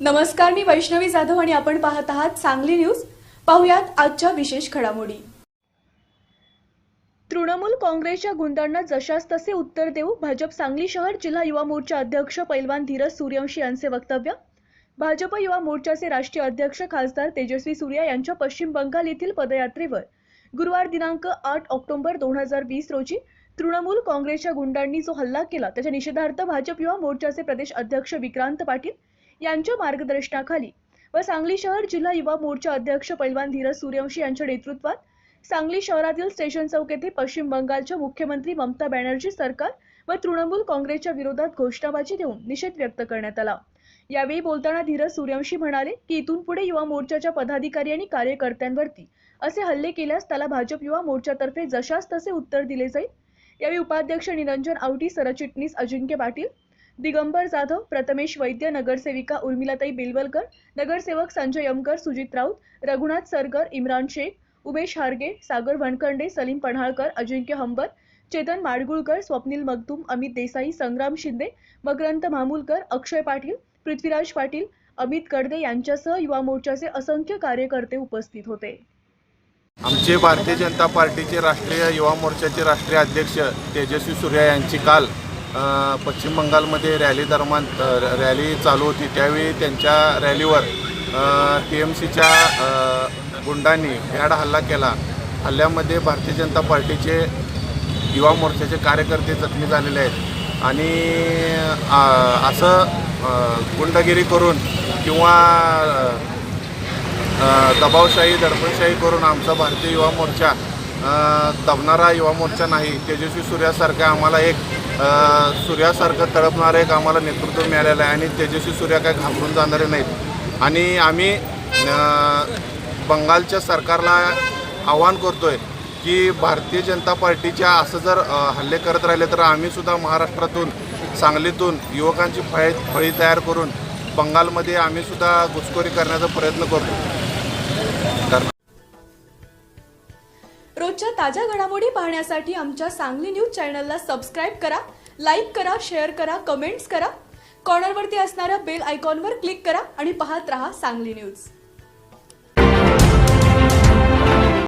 नमस्कार मी वैष्णवी जाधव आणि आपण पाहत आहात सांगली न्यूज. पाहुयात आजच्या विशेष घडामोडी. तृणमूल काँग्रेसच्या गुंडांना जशास तसे उत्तर देऊ भाजप सांगली शहर जिल्हा युवा मोर्चा अध्यक्ष पैलवान धीरज सूर्यवंशी यांचे वक्तव्य. भाजप युवा मोर्चाचे राष्ट्रीय अध्यक्ष खासदार तेजस्वी सूर्या यांच्या पश्चिम बंगाल येथील पदयात्रेवर गुरुवार दिनांक आठ ऑक्टोबर दोन हजार वीस रोजी तृणमूल काँग्रेसच्या गुंडांनी जो हल्ला केला त्याच्या निषेधार्थ भाजप युवा मोर्चाचे प्रदेश अध्यक्ष विक्रांत पाटील यांच्या मार्गदर्शनाखाली व सांगली शहर जिल्हा युवा मोर्चा अध्यक्ष पैलवान धीरज सूर्यवंशी यांच्या नेतृत्वात सांगली शहरातील स्टेशन चौक येथे पश्चिम बंगालच्या मुख्यमंत्री ममता बॅनर्जी सरकार व तृणमूल काँग्रेसच्या विरोधात घोषणाबाजी देऊन निषेध व्यक्त करण्यात आला. यावेळी बोलताना धीरज सूर्यवंशी म्हणाले की इथून पुढे युवा मोर्चाच्या पदाधिकारी आणि कार्यकर्त्यांवरती असे हल्ले केल्यास त्याला भाजप युवा मोर्चातर्फे जशास तसे उत्तर दिले जाईल. यावेळी उपाध्यक्ष निरंजन आवटी सरचिटणीस अजिंक्य पाटील दिगंबर जाधव प्रथमेश वैद्य नगरसेविका उर्मिलाताई बिलवलकर नगरसेवक संजय यमकर सुजित राऊत रघुनाथ सरगर इम्रान शेख उमेश हारगे सागर वणकंडे सलीम पन्हाळकर अजिंक्य हंबर चेतन माडगुळकर स्वप्नील मगदूम अमित देसाई संग्राम शिंदे मकरंत मामुलकर अक्षय पाटील पृथ्वीराज पाटील अमित कडदे यांच्यासह युवा मोर्चाचे असंख्य कार्यकर्ते उपस्थित होते. आमचे भारतीय जनता पार्टीचे राष्ट्रीय युवा मोर्चाचे राष्ट्रीय अध्यक्ष तेजस्वी सूर्या यांची काल पश्चिम बंगालमध्ये रॅली दरम्यान रॅली चालू होती. त्यावेळी त्यांच्या रॅलीवर टी एम सीच्या गुंडांनी भ्याड हल्ला केला. हल्ल्यामध्ये भारतीय जनता पार्टीचे युवा मोर्चाचे कार्यकर्ते जखमी झालेले आहेत. आणि असं गुंडगिरी करून किंवा दबावशाही दडपणशाही करून आमचा भारतीय युवा मोर्चा दबणारा युवा मोर्चा नाही. तेजस्वी सूर्यासारखा आम्हाला एक सूर्यासारखं तळपणारं एक आम्हाला नेतृत्व मिळालेलं आहे आणि तेजस्वी सूर्या काय घाबरून जाणारे नाहीत. आणि आम्ही बंगालच्या सरकारला आव्हान आहे की भारतीय जनता पार्टीच्या असं जर हल्ले करत राहिले तर आम्हीसुद्धा महाराष्ट्रातून सांगलीतून युवकांची फळी फळी तयार करून बंगालमध्ये आम्हीसुद्धा घुसखोरी करण्याचा प्रयत्न करतो. तर रोजच्या ताज्या घडामोडी पाहण्यासाठी आमच्या सांगली न्यूज चॅनलला सबस्क्राईब करा लाईक करा शेअर करा कमेंट्स करा. कॉर्नरवरती असणाऱ्या बेल आयकॉनवर क्लिक करा आणि पाहत रहा सांगली न्यूज.